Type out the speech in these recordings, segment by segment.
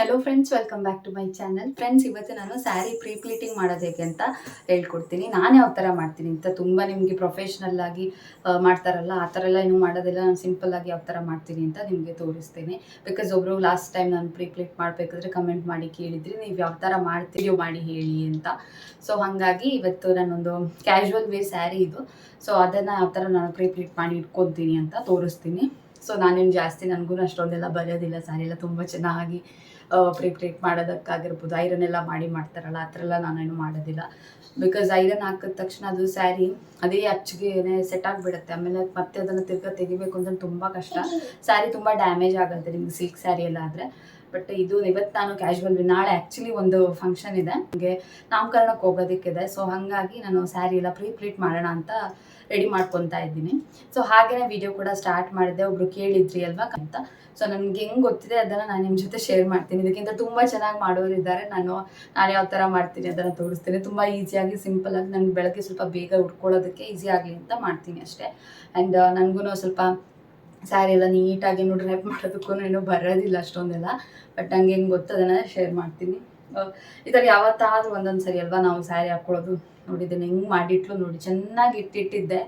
Hello friends welcome back to my channel friends ಇವತ್ತು ನಾನು sari pre pleating ಮಾಡೋದು ಹೇಗೆ ಅಂತ ಹೇಳ್ಕೊಡ್ತೀನಿ. ನಾನು ಯಾವ ಥರ ಮಾಡ್ತೀನಿ ಅಂತ ತುಂಬ ನಿಮಗೆ ಪ್ರೊಫೆಷ್ನಲ್ ಆಗಿ ಮಾಡ್ತಾರಲ್ಲ, ಆ ಥರ ಎಲ್ಲ ಏನು ಮಾಡೋದಿಲ್ಲ. ನಾನು ಸಿಂಪಲ್ ಆಗಿ ಯಾವ ಥರ ಮಾಡ್ತೀನಿ ಅಂತ ನಿಮಗೆ ತೋರಿಸ್ತೀನಿ. ಬಿಕಾಸ್ ಒಬ್ಬರು ಲಾಸ್ಟ್ ಟೈಮ್ ನಾನು ಪ್ರೀ ಪ್ಲೀಟ್ ಮಾಡಬೇಕಾದ್ರೆ ಕಮೆಂಟ್ ಮಾಡಿ ಕೇಳಿದ್ರಿ, ನೀವು ಯಾವ ಥರ ಮಾಡ್ತೀರಿ ಮಾಡಿ ಹೇಳಿ ಅಂತ. ಸೊ ಹಾಗಾಗಿ ಇವತ್ತು ನಾನೊಂದು ಕ್ಯಾಶುವಲ್ ವೇ ಸ್ಯಾರಿ ಇದು. ಸೊ ಅದನ್ನು ಯಾವ ಥರ ನಾನು ಪ್ರೀ ಪ್ಲೀಟ್ ಮಾಡಿ ಇಟ್ಕೊತೀನಿ ಅಂತ ತೋರಿಸ್ತೀನಿ. ಸೊ ನಾನೇನು ಜಾಸ್ತಿ ನನಗೂ ಅಷ್ಟೊಂದೆಲ್ಲ ಬರೆಯೋದಿಲ್ಲ ಸ್ಯಾರಿ ಎಲ್ಲ ತುಂಬ ಚೆನ್ನಾಗಿ ಪ್ರೀ ಪ್ಲೀಟ್ ಮಾಡೋದಕ್ಕಾಗಿರ್ಬೋದು. ಐರನ್ ಎಲ್ಲ ಮಾಡಿ ಮಾಡ್ತಾರಲ್ಲ, ಆ ಥರ ಎಲ್ಲ ನಾನೇನು ಮಾಡೋದಿಲ್ಲ. ಬಿಕಾಸ್ ಐರನ್ ಹಾಕಿದ ತಕ್ಷಣ ಅದು ಸ್ಯಾರಿ ಅದೇ ಅಚ್ಚಿಗೆ ಸೆಟ್ ಆಗಿಬಿಡುತ್ತೆ. ಆಮೇಲೆ ಮತ್ತೆ ಅದನ್ನು ತಿರ್ಗಾ ತೆಗಿಬೇಕು ಅಂದ್ರೆ ತುಂಬ ಕಷ್ಟ. ಸ್ಯಾರಿ ತುಂಬ ಡ್ಯಾಮೇಜ್ ಆಗುತ್ತೆ ನಿಮ್ಗೆ ಸಿಲ್ಕ್ ಸ್ಯಾರಿ ಎಲ್ಲ ಆದರೆ. ಬಟ್ ಇದು ಇವತ್ತು ನಾನು ಕ್ಯಾಶುವಲ್ ನಾಳೆ ಆ್ಯಕ್ಚುಲಿ ಒಂದು ಫಂಕ್ಷನ್ ಇದೆ. ನನಗೆ ನಾಮಕರಣಕ್ಕೆ ಹೋಗೋದಕ್ಕಿದೆ. ಸೊ ಹಾಗಾಗಿ ನಾನು ಸ್ಯಾರಿ ಎಲ್ಲ ಪ್ರೀ ಪ್ರೀಟ್ ಮಾಡೋಣ ಅಂತ ರೆಡಿ ಮಾಡ್ಕೊತಾ ಇದ್ದೀನಿ. ಸೊ ಹಾಗೇನೆ ವಿಡಿಯೋ ಕೂಡ ಸ್ಟಾರ್ಟ್ ಮಾಡಿದೆ. ಒಬ್ರು ಕೇಳಿದ್ರಿ ಅಲ್ವಾ ಅಂತ. ಸೊ ನನಗೆ ಹೆಂಗೆ ಗೊತ್ತಿದೆ ಅದನ್ನು ನಾನು ನಿಮ್ಮ ಜೊತೆ ಶೇರ್ ಮಾಡ್ತೀನಿ. ಇದಕ್ಕಿಂತ ತುಂಬ ಚೆನ್ನಾಗಿ ಮಾಡೋರು ಇದ್ದಾರೆ. ನಾನು ನಾನು ಯಾವ ಥರ ಮಾಡ್ತೀನಿ ಅದನ್ನು ತೋರಿಸ್ತೀನಿ. ತುಂಬ ಈಸಿಯಾಗಿ ಸಿಂಪಲಾಗಿ ನನಗೆ ಬೆಳಗ್ಗೆ ಸ್ವಲ್ಪ ಬೇಗ ಉಟ್ಕೊಳ್ಳೋದಕ್ಕೆ ಈಸಿ ಆಗಲಿ ಅಂತ ಮಾಡ್ತೀನಿ ಅಷ್ಟೇ. ಆ್ಯಂಡ್ ನನಗೂ ಸ್ವಲ್ಪ ಸ್ಯಾರಿ ಎಲ್ಲ ನೀಟಾಗಿ ನೋಡಿ ಡ್ರೈಪ್ ಮಾಡೋದಕ್ಕೂ ಏನೂ ಬರೋದಿಲ್ಲ ಅಷ್ಟೊಂದೆಲ್ಲ. ಬಟ್ ನಂಗೆ ಹೆಂಗೆ ಗೊತ್ತು ಅದನ್ನು ಶೇರ್ ಮಾಡ್ತೀನಿ. ಈ ಥರ ಯಾವತ್ತಾದ್ರೂ ಒಂದೊಂದು ಸರಿ ಅಲ್ವಾ ನಾವು ಸ್ಯಾರಿ ಹಾಕ್ಕೊಳ್ಳೋದು ನೋಡಿದ್ದೇನೆ ಹೆಂಗೆ ಮಾಡಿಟ್ಲು ನೋಡಿ. ಚೆನ್ನಾಗಿ ಇಟ್ಟಿಟ್ಟಿದ್ದೆ.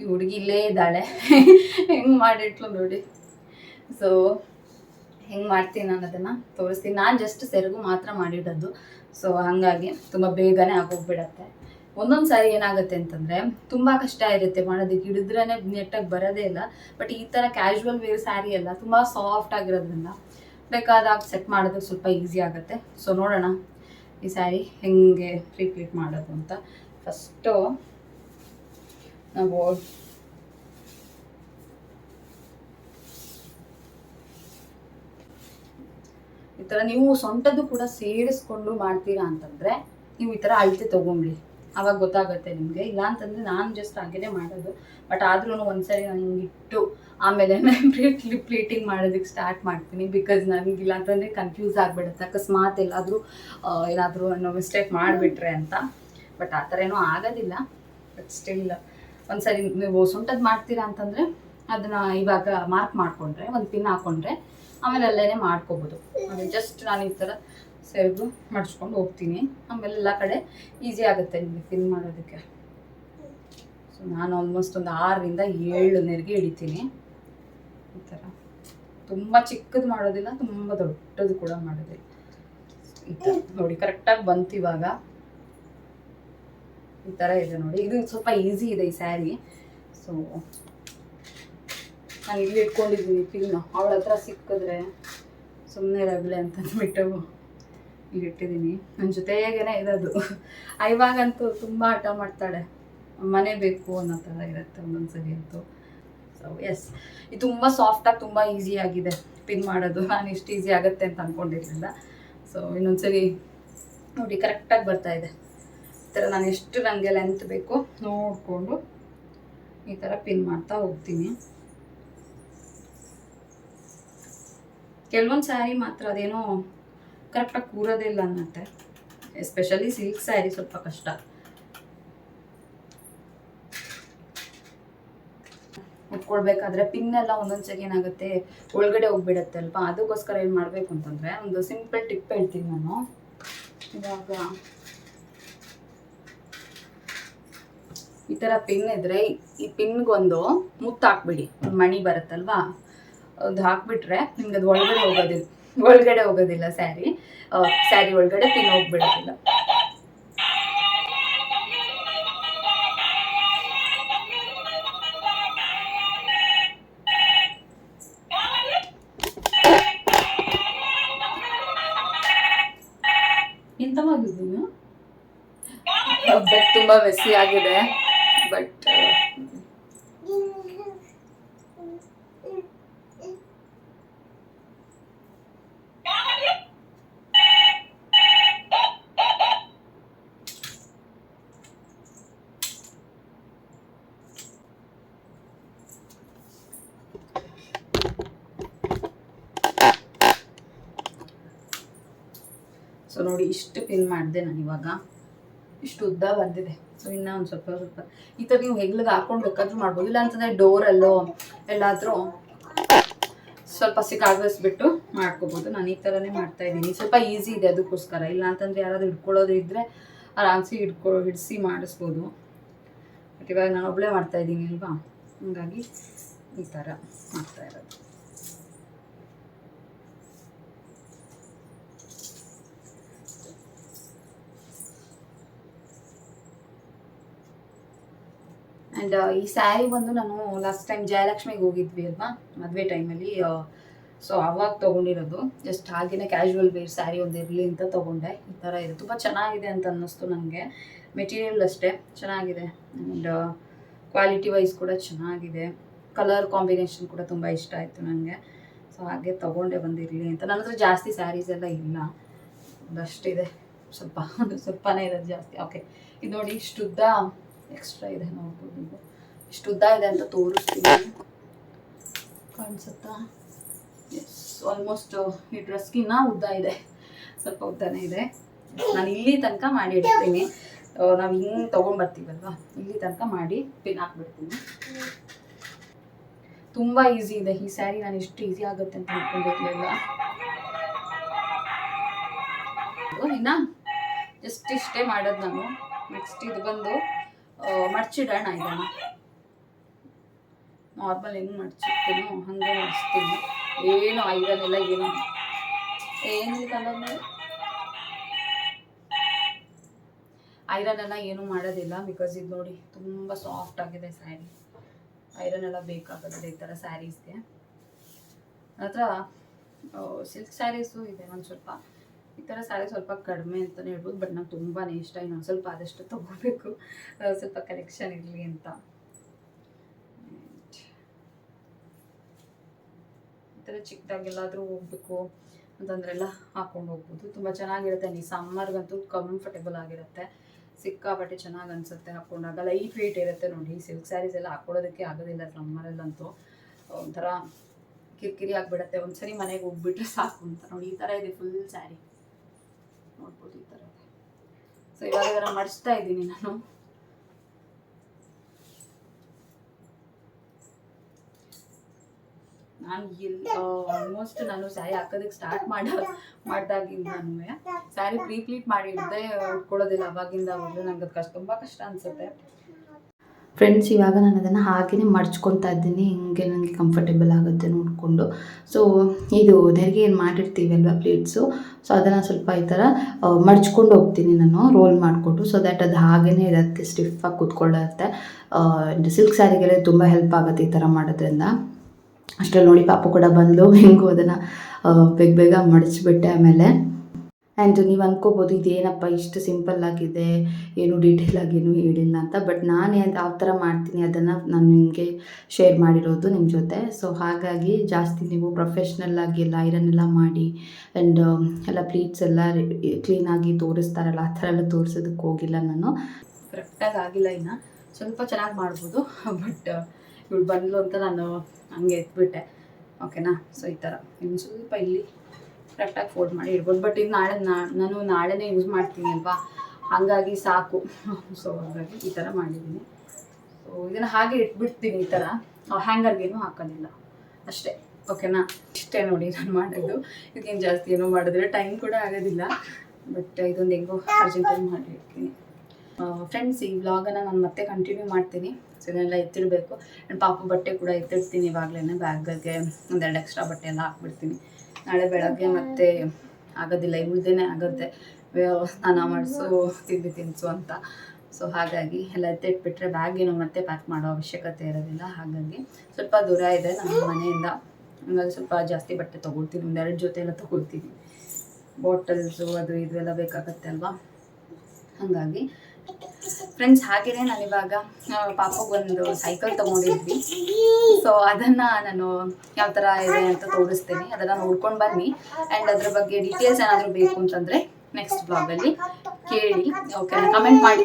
ಈ ಹುಡುಗಿ ಇಲ್ಲೇ ಇದ್ದಾಳೆ. ಹೆಂಗೆ ಮಾಡಿಟ್ಲು ನೋಡಿ. ಸೊ ಹೆಂಗೆ ಮಾಡ್ತೀನಿ ನಾನು ಅದನ್ನು ತೋರಿಸ್ತೀನಿ. ನಾನು ಜಸ್ಟ್ ಸೆರಗು ಮಾತ್ರ ಮಾಡಿಡೋದು. ಸೊ ಹಾಗಾಗಿ ತುಂಬ ಬೇಗನೆ ಆಗೋಗ್ಬಿಡತ್ತೆ. ಒಂದೊಂದು ಸಾರಿ ಏನಾಗುತ್ತೆ ಅಂತಂದರೆ, ತುಂಬ ಕಷ್ಟ ಇರುತ್ತೆ ಮಾಡೋದಕ್ಕೆ ಹಿಡಿದ್ರೇ ನೆಟ್ಟಾಗಿ ಬರೋದೇ ಇಲ್ಲ. ಬಟ್ ಈ ಥರ ಕ್ಯಾಶುವಲ್ ವೇರ್ ಸ್ಯಾರಿ ಎಲ್ಲ ತುಂಬ ಸಾಫ್ಟ್ ಆಗಿರೋದ್ರಿಂದ ಬೇಕಾದಾಗ ಸೆಟ್ ಮಾಡೋದಕ್ಕೆ ಸ್ವಲ್ಪ ಈಸಿ ಆಗುತ್ತೆ. ಸೊ ನೋಡೋಣ. ಈ ಸ್ಯಾರಿ ಹೆಂಗೆ ಪ್ರೀಪ್ಲೀಟ್ ಮಾಡೋದು ಅಂತ. ಫಸ್ಟು ನಾವು ಈ ಥರ ನೀವು ಸೊಂಟದ್ದು ಕೂಡ ಸೇರಿಸ್ಕೊಂಡು ಮಾಡ್ತೀರಾ ಅಂತಂದರೆ ನೀವು ಈ ಥರ ಅಳತೆ ತೊಗೊಂಬಿಡಿ ಆವಾಗ ಗೊತ್ತಾಗುತ್ತೆ ನಿಮಗೆ. ಇಲ್ಲ ಅಂತಂದರೆ ನಾನು ಜಸ್ಟ್ ಹಾಗೇನೆ ಮಾಡೋದು. ಬಟ್ ಆದ್ರೂ ಒಂದ್ಸರಿ ನಾನು ಹಿಂಗೆ ಇಟ್ಟು ಆಮೇಲೆ ಲಿಪ್ ರೀಟಿಂಗ್ ಮಾಡೋದಕ್ಕೆ ಸ್ಟಾರ್ಟ್ ಮಾಡ್ತೀನಿ. ಬಿಕಾಸ್ ನನಗೆ ಇಲ್ಲ ಅಂತಂದರೆ ಕನ್ಫ್ಯೂಸ್ ಆಗಿಬಿಡುತ್ತೆ. ಅಕಸ್ಮಾತ್ ಎಲ್ಲಾದರೂ ಏನಾದರೂ ಅನ್ನೋ ಮಿಸ್ಟೇಕ್ ಮಾಡಿಬಿಟ್ರೆ ಅಂತ. ಬಟ್ ಆ ಥರ ಏನೂ ಆಗೋದಿಲ್ಲ. ಬಟ್ ಸ್ಟಿಲ್ ಒಂದ್ಸರಿ ನೀವು ಸೊಂಟದ್ದು ಮಾಡ್ತೀರಾ ಅಂತಂದರೆ ಅದನ್ನು ಇವಾಗ ಮಾರ್ಕ್ ಮಾಡಿಕೊಂಡ್ರೆ, ಒಂದು ಪಿನ್ ಹಾಕ್ಕೊಂಡ್ರೆ ಆಮೇಲೆ ಅಲ್ಲೇ ಮಾಡ್ಕೋಬೋದು. ಜಸ್ಟ್ ನಾನು ಈ ಥರ ಸೆರಗು ಮಡಿಸ್ಕೊಂಡು ಹೋಗ್ತೀನಿ. ಆಮೇಲೆ ಎಲ್ಲ ಕಡೆ ಈಸಿ ಆಗುತ್ತೆ ನಿಮಗೆ ಫಿಲ್ ಮಾಡೋದಕ್ಕೆ. ಸೊ ನಾನು ಆಲ್ಮೋಸ್ಟ್ ಒಂದು ಆರರಿಂದ ಏಳು ನೆರಿಗೆ ಹಿಡಿತೀನಿ. ಈ ಥರ ತುಂಬ ಚಿಕ್ಕದು ಮಾಡೋದಿಲ್ಲ, ತುಂಬ ದೊಡ್ಡದು ಕೂಡ ಮಾಡೋದಿಲ್ಲ. ಈ ಥರ ನೋಡಿ ಕರೆಕ್ಟಾಗಿ ಬಂತು ಇವಾಗ. ಈ ಥರ ಇದೆ ನೋಡಿ. ಇದು ಸ್ವಲ್ಪ ಈಸಿ ಇದೆ ಈ ಸ್ಯಾರಿ ಸೊ ನಾನು ಇಲ್ಲಿ ಇಟ್ಕೊಂಡಿದ್ದೀನಿ ಫಿಲ್ಮ್ ಅವಳ ಹತ್ರ ಸಿಕ್ಕಿದ್ರೆ ಸುಮ್ಮನೆ ಇರಾಗಲೇ ಅಂತ ಅಂದ್ಬಿಟ್ಟು ಇಲ್ಲಿ ಇಟ್ಟಿದ್ದೀನಿ. ನನ್ನ ಜೊತೆಗೇನೆ ಇರೋದು. ಇವಾಗಂತೂ ತುಂಬ ಹಠ ಮಾಡ್ತಾಳೆ. ಮನೆ ಬೇಕು ಅನ್ನೋ ಥರ ಇರುತ್ತೆ ಒಂದೊಂದು ಸರಿ ಅಂತೂ. ಸೊ ಎಸ್ ಇದು ತುಂಬ ಸಾಫ್ಟಾಗಿ ತುಂಬ ಈಸಿ ಆಗಿದೆ. ಪಿನ್ ಮಾಡೋದು. ನಾನು ಇಷ್ಟು ಈಸಿ ಆಗುತ್ತೆ ಅಂತ ಅಂದ್ಕೊಂಡಿರಲಿಲ್ಲ ಸೊ ಇನ್ನೊಂದ್ಸರಿ ನೋಡಿ ಕರೆಕ್ಟಾಗಿ ಬರ್ತಾ ಇದೆ. ಈ ಥರ ನಾನು ಎಷ್ಟು ನನಗೆ ಲೆಂತ್ ಬೇಕು ನೋಡಿಕೊಂಡು ಈ ಥರ ಪಿನ್ ಮಾಡ್ತಾ ಹೋಗ್ತೀನಿ. ಕೆಲವೊಂದು ಸ್ಯಾರಿ ಮಾತ್ರ ಅದೇನೋ ಕರೆಕ್ಟಾಗಿ ಕೂರೋದೇ ಇಲ್ಲ ಅನ್ನತ್ತೆ. ಎಸ್ಪೆಷಲಿ ಸಿಲ್ಕ್ ಸ್ಯಾರಿ ಸ್ವಲ್ಪ ಕಷ್ಟ. ಉಟ್ಕೊಳ್ಬೇಕಾದ್ರೆ ಪಿನ್ ಎಲ್ಲ ಒಂದೊಂದ್ಸರಿ ಏನಾಗುತ್ತೆ, ಒಳಗಡೆ ಹೋಗ್ಬಿಡತ್ತೆ ಅಲ್ವಾ? ಅದಕ್ಕೋಸ್ಕರ ಏನು ಮಾಡಬೇಕು ಅಂತಂದರೆ, ಒಂದು ಸಿಂಪಲ್ ಟಿಪ್ ಹೇಳ್ತೀನಿ ನಾನು. ಇವಾಗ ಈ ಥರ ಪಿನ್ ಇದ್ರೆ, ಈ ಪಿನ್ಗೊಂದು ಮುತ್ತು ಹಾಕ್ಬಿಡಿ ಮಣಿ ಬರುತ್ತಲ್ವಾ? ಅದು ಹಾಕ್ಬಿಟ್ರೆ ನಿಮ್ಗೆ ಅದು ಒಳಗಡೆ ಹೋಗೋದಿಲ್ಲ. ಒಳಗಡೆ ಹೋಗೋದಿಲ್ಲ ಸ್ಯಾರಿ. ಸ್ಯಾರಿ ಒಳಗಡೆ ಪಿನ್ ಹೋಗ್ಬಿಡೋದಿಲ್ಲ. ತುಂಬ ಬೆಸಿ ಆಗಿದೆ ಬಟ್ ಸೊ ನೋಡಿ ಇಷ್ಟು ಪಿನ್ ಮಾಡಿದೆ ನಾನು ಇವಾಗ. ಇಷ್ಟು ಉದ್ದ ಬಂದಿದೆ. ಸೊ ಇನ್ನೂ ಒಂದು ಸ್ವಲ್ಪ ಸ್ವಲ್ಪ. ಈ ಥರ ನೀವು ಹೆಗ್ಲಿಗೆ ಹಾಕೊಂಡು ಬೇಕಾದ್ರೂ ಮಾಡ್ಬೋದು. ಇಲ್ಲ ಅಂತಂದರೆ ಡೋರಲ್ಲೋ ಎಲ್ಲಾದರೂ ಸ್ವಲ್ಪ ಸಿಕ್ಕಾಗಿಸ್ಬಿಟ್ಟು ಮಾಡ್ಕೋಬೋದು. ನಾನು ಈ ಥರನೇ ಮಾಡ್ತಾ ಇದ್ದೀನಿ. ಸ್ವಲ್ಪ ಈಸಿ ಇದೆ ಅದಕ್ಕೋಸ್ಕರ. ಇಲ್ಲ ಅಂತಂದರೆ ಯಾರಾದ್ರೂ ಹಿಡ್ಕೊಳ್ಳೋದು ಇದ್ದರೆ ಆರಾಮ್ಸಿ ಹಿಡ್ಕೊ, ಹಿಡಿಸಿ ಮಾಡಿಸ್ಬೋದು. ಬಟ್ ಇವಾಗ ನಾನು ಒಬ್ಬಳೇ ಮಾಡ್ತಾ ಇದ್ದೀನಿ ಅಲ್ವಾ? ಹಂಗಾಗಿ ಈ ಥರ ಮಾಡ್ತಾ ಇರೋದು. ಆ್ಯಂಡ್ ಈ ಸ್ಯಾರಿ ಬಂದು ನಾನು ಲಾಸ್ಟ್ ಟೈಮ್ ಜಯಲಕ್ಷ್ಮಿಗೆ ಹೋಗಿದ್ವಿ ಅಲ್ವಾ? ಮದುವೆ ಟೈಮಲ್ಲಿ ಸೊ ಅವಾಗ ತೊಗೊಂಡಿರೋದು. ಜಸ್ಟ್ ಹಾಗೆಯೇ ಕ್ಯಾಶುವಲ್ ವೇರ್ ಸ್ಯಾರಿ ಒಂದು ಇರಲಿ ಅಂತ ತೊಗೊಂಡೆ. ಈ ಥರ ಇದೆ. ತುಂಬ ಚೆನ್ನಾಗಿದೆ ಅಂತ ಅನ್ನಿಸ್ತು ನನಗೆ ಮೆಟೀರಿಯಲ್ ಅಷ್ಟೇ. ಚೆನ್ನಾಗಿದೆ. ಆ್ಯಂಡ್ ಕ್ವಾಲಿಟಿ ವೈಸ್ ಕೂಡ ಚೆನ್ನಾಗಿದೆ. ಕಲರ್ ಕಾಂಬಿನೇಷನ್ ಕೂಡ ತುಂಬ ಇಷ್ಟ ಆಯಿತು ನನಗೆ ಸೊ ಹಾಗೆ ತೊಗೊಂಡೆ ಬಂದಿರಲಿ ಅಂತ. ನನ್ನ ಹತ್ರ ಜಾಸ್ತಿ ಸ್ಯಾರೀಸ್ ಎಲ್ಲ ಇಲ್ಲ. ಒಂದಷ್ಟಿದೆ ಸ್ವಲ್ಪ, ಒಂದು ಸ್ವಲ್ಪನೇ ಇರೋದು ಜಾಸ್ತಿ. ಓಕೆ ಇದು ನೋಡಿ ಇಷ್ಟು ಉದ್ದ ಎಕ್ಸ್ಟ್ರಾ ಇದೆ ನೋಡ್ಬೋದು ನೀವು. ಇಷ್ಟು ಉದ್ದ ಇದೆ ಅಂತ ತೋರಿಸ್ತೀನಿ. ಕಾಣಿಸುತ್ತಾ? ಎಸ್ ಆಲ್ಮೋಸ್ಟ್ ಈ ಡ್ರೆಸ್ಗಿನ್ನ ಉದ್ದ ಇದೆ. ಸ್ವಲ್ಪ ಉದ್ದನೇ ಇದೆ. ನಾನು ಇಲ್ಲಿ ತನಕ ಮಾಡಿ ಇಡ್ತೀನಿ. ನಾವು ಹಿಂಗೆ ತೊಗೊಂಡ್ಬರ್ತೀವಲ್ವಾ ಇಲ್ಲಿ ತನಕ ಮಾಡಿ ಪಿನ್ ಹಾಕ್ಬಿಡ್ತೀನಿ. ತುಂಬ ಈಸಿ ಇದೆ. ಈ ಸ್ಯಾರಿ ನಾನು ಎಷ್ಟು ಈಸಿ ಆಗುತ್ತೆ ಅಂತ ಅನ್ಕೊಂಡಿರ್ಲಿಲ್ಲ ಇನ್ನ ಜಸ್ಟ್ ಇಷ್ಟೇ ಮಾಡೋದು ನಾನು. ನೆಕ್ಸ್ಟ್ ಇದು ಬಂದು ಮಡ್ಚಿಡೋಣ ಇದನ್ನು. ನಾರ್ಮಲ್ ಹೆಂಗೆ ಮಡ್ಚಿರ್ತೀನೋ ಹಾಗೆ ಮಡಿಸ್ತೀನಿ ಏನು ಐರನ್ ಎಲ್ಲ ಏನು ಏನಿಲ್ಲ ಐರನ್ ಎಲ್ಲ ಏನು ಮಾಡೋದಿಲ್ಲ ಬಿಕಾಸ್ ಇದು ನೋಡಿ ತುಂಬ ಸಾಫ್ಟ್ ಆಗಿದೆ ಸ್ಯಾರಿ ಐರನ್ ಎಲ್ಲ ಬೇಕಾಗೋದಿಲ್ಲ ಈ ಥರ ಸ್ಯಾರೀಸ್ಗೆ ಹತ್ರ ಸಿಲ್ಕ್ ಸ್ಯಾರೀಸು ಇದೆ ಒಂದು ಸ್ವಲ್ಪ. ಈ ಥರ ಸ್ಯಾರಿ ಸ್ವಲ್ಪ ಕಡಿಮೆ ಅಂತಲೇ ಹೇಳ್ಬೋದು, ಬಟ್ ನಂಗೆ ತುಂಬಾ ಇಷ್ಟ. ಇನ್ನೊಂದು ಸ್ವಲ್ಪ ಆದಷ್ಟು ತೊಗೋಬೇಕು. ಸ್ವಲ್ಪ ಕಲೆಕ್ಷನ್ ಇರಲಿ ಅಂತ. ಈ ಥರ ಚಿಕ್ಕದಾಗೆಲ್ಲಾದರೂ ಹೋಗ್ಬೇಕು ಅಂತಂದ್ರೆಲ್ಲ ಹಾಕೊಂಡು ಹೋಗ್ಬೋದು. ತುಂಬ ಚೆನ್ನಾಗಿರುತ್ತೆ. ಈ ಸಮ್ಮರ್ಗಂತೂ ಕಂಫರ್ಟೇಬಲ್ ಆಗಿರುತ್ತೆ. ಸಿಕ್ಕಾಪಟ್ಟೆ ಚೆನ್ನಾಗಿ ಅನಿಸುತ್ತೆ ಹಾಕೊಂಡಾಗ. ಲೈಟ್ ವೆಯ್ಟ್ ಇರುತ್ತೆ ನೋಡಿ. ಸಿಲ್ಕ್ ಸ್ಯಾರೀಸ್ ಎಲ್ಲ ಹಾಕೊಳ್ಳೋದಕ್ಕೆ ಆಗೋದಿಲ್ಲ ಸಮ್ಮರಲ್ಲಂತೂ ಒಂಥರ ಕಿರಿಕಿರಿ ಆಗಿಬಿಡತ್ತೆ. ಒಂದ್ಸರಿ ಮನೆಗೆ ಹೋಗ್ಬಿಟ್ರೆ ಸಾಕು ಅಂತ. ನೋಡಿ, ಈ ಥರ ಇದೆ ಫುಲ್ ಸ್ಯಾರಿ ನೋಡ್ಬೋದು ಈ ಥರ ಸೊ ಇವಾಗ ಇದನ್ನು ಮಡಿಸ್ತಾ ಇದ್ದೀನಿ ನಾನು. ನಾನು ಇಲ್ಲಿ ಆಲ್ಮೋಸ್ಟ್ ನಾನು ಸ್ಯಾರಿ ಹಾಕೋದಕ್ಕೆ ಸ್ಟಾರ್ಟ್ ಮಾಡ ನಾನು ಸ್ಯಾರಿ ಪ್ರೀಪ್ಲೀಟ್ ಮಾಡಿ ಇಡದೆ, ಉಟ್ಕೊಳ್ಳೋದಿಲ್ಲ. ಅವಾಗಿಂದ ಅವಾಗಲೂ ನಂಗೆ ಅದು ಕಷ್ಟ, ತುಂಬ ಕಷ್ಟ ಅನಿಸುತ್ತೆ. ಫ್ರೆಂಡ್ಸ್ ಇವಾಗ ನಾನು ಅದನ್ನು ಹಾಗೆಯೇ ಮಡ್ಚ್ಕೊತಾ ಇದ್ದೀನಿ. ಹಿಂಗೆ ನನಗೆ ಕಂಫರ್ಟೇಬಲ್ ಆಗುತ್ತೆ ನೋಡಿಕೊಂಡು. ಸೊ ಇದು ನೆರಿಗೆ ಏನು ಮಾಡಿರ್ತೀವಲ್ವ ಪ್ಲೇಟ್ಸು ಸೊ ಅದನ್ನು ಸ್ವಲ್ಪ ಈ ಥರ ಮಡ್ಚ್ಕೊಂಡು ಹೋಗ್ತೀನಿ ನಾನು ರೋಲ್ ಮಾಡಿಕೊಟ್ಟು. ಸೊ ದ್ಯಾಟ್ ಅದು ಹಾಗೆಯೇ ಇರುತ್ತೆ ಸ್ಟಿಫಾಗಿ ಕೂತ್ಕೊಳ್ಳುತ್ತೆ. ಸಿಲ್ಕ್ ಸ್ಯಾರಿಗೆಲ್ಲ ತುಂಬ ಹೆಲ್ಪ್ ಆಗುತ್ತೆ ಈ ಥರ ಮಾಡೋದ್ರಿಂದ. ಅಷ್ಟರಲ್ಲಿ ನೋಡಿ ಪಾಪು ಕೂಡ ಬಂದು, ಹೆಂಗು ಅದನ್ನು ಬೇಗ ಬೇಗ ಮಡಚಿಬಿಟ್ಟೆ ಆಮೇಲೆ. ಆ್ಯಂಡ್ ನೀವು ಅಂದ್ಕೋಬೋದು ಇದೇನಪ್ಪ ಇಷ್ಟು ಸಿಂಪಲ್ ಆಗಿದೆ, ಏನು ಡೀಟೇಲ್ ಆಗೇನು ಹೇಳಿಲ್ಲ ಅಂತ. ಬಟ್ ನಾನು ಯಾವ ಥರ ಮಾಡ್ತೀನಿ, ಅದನ್ನು ನಾನು ನಿಮಗೆ ಶೇರ್ ಮಾಡಿರೋದು ನಿಮ್ಮ ಜೊತೆ. ಸೊ ಹಾಗಾಗಿ ಜಾಸ್ತಿ ನೀವು ಪ್ರೊಫೆಷ್ನಲ್ ಆಗಿ ಎಲ್ಲ ಐರನ್ ಎಲ್ಲ ಮಾಡಿ ಆ್ಯಂಡ್ ಎಲ್ಲ ಪ್ಲೀಟ್ಸ್ ಎಲ್ಲ ಕ್ಲೀನಾಗಿ ತೋರಿಸ್ತಾರಲ್ಲ, ಆ ಥರ ಎಲ್ಲ ತೋರಿಸೋದಕ್ಕೆ ಹೋಗಿಲ್ಲ ನಾನು. ಕರೆಕ್ಟಾಗಿ ಆಗಿಲ್ಲ ಇನ್ನು. ಸ್ವಲ್ಪ ಚೆನ್ನಾಗಿ ಮಾಡ್ಬೋದು. ಬಟ್ ಇವಳು ಬಂದ್ಲು ಅಂತ ನಾನು ಹಂಗೆ ಎತ್ಬಿಟ್ಟೆ. ಓಕೆನಾ ಸೊ ಈ ಥರ. ಇನ್ನು ಸ್ವಲ್ಪ ಇಲ್ಲಿ ಕರೆಕ್ಟಾಗಿ ಫೋಲ್ಡ್ ಮಾಡಿ ಇಡ್ಬೋದು ಬಟ್ ಇದು ನಾಳೆ ನಾನು ನಾಳೆನೇ ಯೂಸ್ ಮಾಡ್ತೀನಿ ಅಲ್ವಾ? ಹಾಗಾಗಿ ಸಾಕು. ಸೊ ಹಾಗಾಗಿ ಈ ಥರ ಮಾಡಿದ್ದೀನಿ. ಸೊ ಇದನ್ನು ಹಾಗೆ ಇಟ್ಬಿಡ್ತೀನಿ ಈ ಥರ ಹ್ಯಾಂಗರ್ಗೇನು ಹಾಕೋದಿಲ್ಲ ಅಷ್ಟೇ. ಓಕೆನಾ ಇಷ್ಟೇ ನೋಡಿ ನಾನು ಮಾಡೋದು ಇದಕ್ಕೇನು ಜಾಸ್ತಿ ಏನೂ ಮಾಡಿದ್ರೆ ಟೈಮ್ ಕೂಡ ಆಗೋದಿಲ್ಲ. ಬಟ್ ಇದೊಂದು ಹೆಂಗೋ ಅರ್ಜೆಂಟಾಗಿ ಮಾಡಿರ್ತೀನಿ. ಫ್ರೆಂಡ್ಸ್ ಈ ವ್ಲಾಗನ್ನು ನಾನು ಮತ್ತೆ ಕಂಟಿನ್ಯೂ ಮಾಡ್ತೀನಿ. ಸೊ ಇದನ್ನೆಲ್ಲ ಎತ್ತಿಡಬೇಕು. ಆ್ಯಂಡ್ ಪಾಪ ಬಟ್ಟೆ ಕೂಡ ಎತ್ತಿಡ್ತೀನಿ ಇವಾಗಲೇ ಬ್ಯಾಗ್ಗೆ ಒಂದೆರಡು ಎಕ್ಸ್ಟ್ರಾ ಬಟ್ಟೆ ಎಲ್ಲ ಹಾಕ್ಬಿಡ್ತೀನಿ. ನಾಳೆ ಬೆಳಗ್ಗೆ ಮತ್ತೆ ಆಗೋದಿಲ್ಲ ಇವ್ಳದೇನೆ ಆಗುತ್ತೆ. ಸ್ನಾನ ಮಾಡಿಸು, ತಿಂಡಿ ತಿನ್ಸು ಅಂತ. ಸೊ ಹಾಗಾಗಿ ಎಲ್ಲ ಎತ್ತಿಟ್ಬಿಟ್ರೆ ಬ್ಯಾಗ್ ಏನು ಮತ್ತೆ ಪ್ಯಾಕ್ ಮಾಡೋ ಅವಶ್ಯಕತೆ ಇರೋದಿಲ್ಲ. ಹಾಗಾಗಿ ಸ್ವಲ್ಪ ದೂರ ಇದೆ ನಮ್ಮ ಮನೆಯಿಂದ. ಹಂಗಾಗಿ ಸ್ವಲ್ಪ ಜಾಸ್ತಿ ಬಟ್ಟೆ ತೊಗೊಳ್ತೀನಿ. ಒಂದೆರಡು ಜೊತೆ ಎಲ್ಲ ತೊಗೊಳ್ತೀನಿ. ಬಾಟಲ್ಸು ಅದು ಇದು ಎಲ್ಲ ಬೇಕಾಗತ್ತೆ ಅಲ್ವಾ? ಹಾಗಾಗಿ ಫ್ರೆಂಡ್ಸ್ ಹಾಗೆಯೇ ನಾನು ಇವಾಗ ಪಾಪಗೆ ಒಂದು ಸೈಕಲ್ ತೊಗೊಂಡಿದ್ವಿ. ಸೊ ಅದನ್ನು ನಾನು ಯಾವ ಥರ ಇದೆ ಅಂತ ತೋರಿಸ್ತೀನಿ. ಅದನ್ನ ನೋಡ್ಕೊಂಡು ಬನ್ನಿ. ಆ್ಯಂಡ್ ಅದ್ರ ಬಗ್ಗೆ ಡೀಟೇಲ್ಸ್ ಏನಾದರೂ ಬೇಕು ಅಂತಂದರೆ ನೆಕ್ಸ್ಟ್ ಬ್ಲಾಗಲ್ಲಿ ಕೇಳಿ. ಓಕೆ ಕಮೆಂಟ್ ಮಾಡಿ.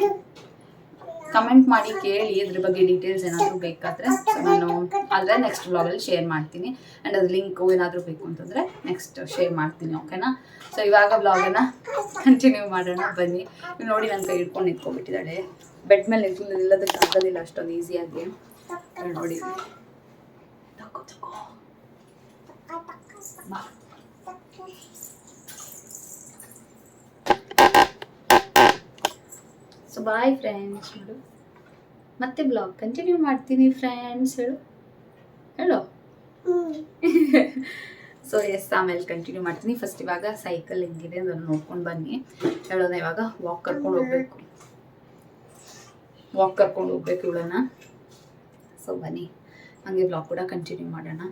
ಕಮೆಂಟ್ ಮಾಡಿ ಕೇಳಿ ಇದ್ರ ಬಗ್ಗೆ ಡೀಟೇಲ್ಸ್ ಏನಾದರೂ ಬೇಕಾದರೆ ನಾನು ಆದರೆ ನೆಕ್ಸ್ಟ್ ಬ್ಲಾಗಲ್ಲಿ ಶೇರ್ ಮಾಡ್ತೀನಿ. ಆ್ಯಂಡ್ ಅದು ಲಿಂಕು ಏನಾದರೂ ಬೇಕು ಅಂತಂದರೆ ನೆಕ್ಸ್ಟ್ ಶೇರ್ ಮಾಡ್ತೀನಿ ಓಕೆನಾ ಸೊ ಇವಾಗ ಬ್ಲಾಗನ್ನು ಕಂಟಿನ್ಯೂ ಮಾಡೋಣ, ಬನ್ನಿ. ನೀವು ನೋಡಿ ನನ್ನ ಕೈ ಹಿಡ್ಕೊಂಡು ನಿಂತ್ಕೊಂಡ್ಬಿಟ್ಟಿದ್ದಾಳೆ. ಬೆಡ್ ಮೇಲೆ ನಿಂತ್ಕೊಂಡು ನಿಲ್ಲೋದಕ್ಕೆ ಆಗೋದಿಲ್ಲ, ಅಷ್ಟೊಂದು ಈಸಿಯಾಗಿ ನೋಡಿ. ಬಾ. ಸೊ ಬಾಯ್ ಫ್ರೆಂಡ್ಸ್ ಹೇಳು. ಮತ್ತೆ ಬ್ಲಾಗ್ ಕಂಟಿನ್ಯೂ ಮಾಡ್ತೀನಿ ಫ್ರೆಂಡ್ಸ್ ಹೇಳು. ಹೇಳೋ. ಸೊ ಎಸ್ ಆಮೇಲೆ ಕಂಟಿನ್ಯೂ ಮಾಡ್ತೀನಿ. ಫಸ್ಟ್ ಇವಾಗ ಸೈಕಲ್ ಹೆಂಗಿದೆ ಅದನ್ನು ನೋಡ್ಕೊಂಡು ಬನ್ನಿ. ಹೇಳೋದ ಇವಾಗ ವಾಕ್ ಕರ್ಕೊಂಡು ಹೋಗ್ಬೇಕು. ವಾಕ್ ಕರ್ಕೊಂಡು ಹೋಗ್ಬೇಕು ಇವಳನ್ನ. ಸೊ ಬನ್ನಿ. ಹಂಗೆ ಬ್ಲಾಗ್ ಕೂಡ ಕಂಟಿನ್ಯೂ ಮಾಡೋಣ.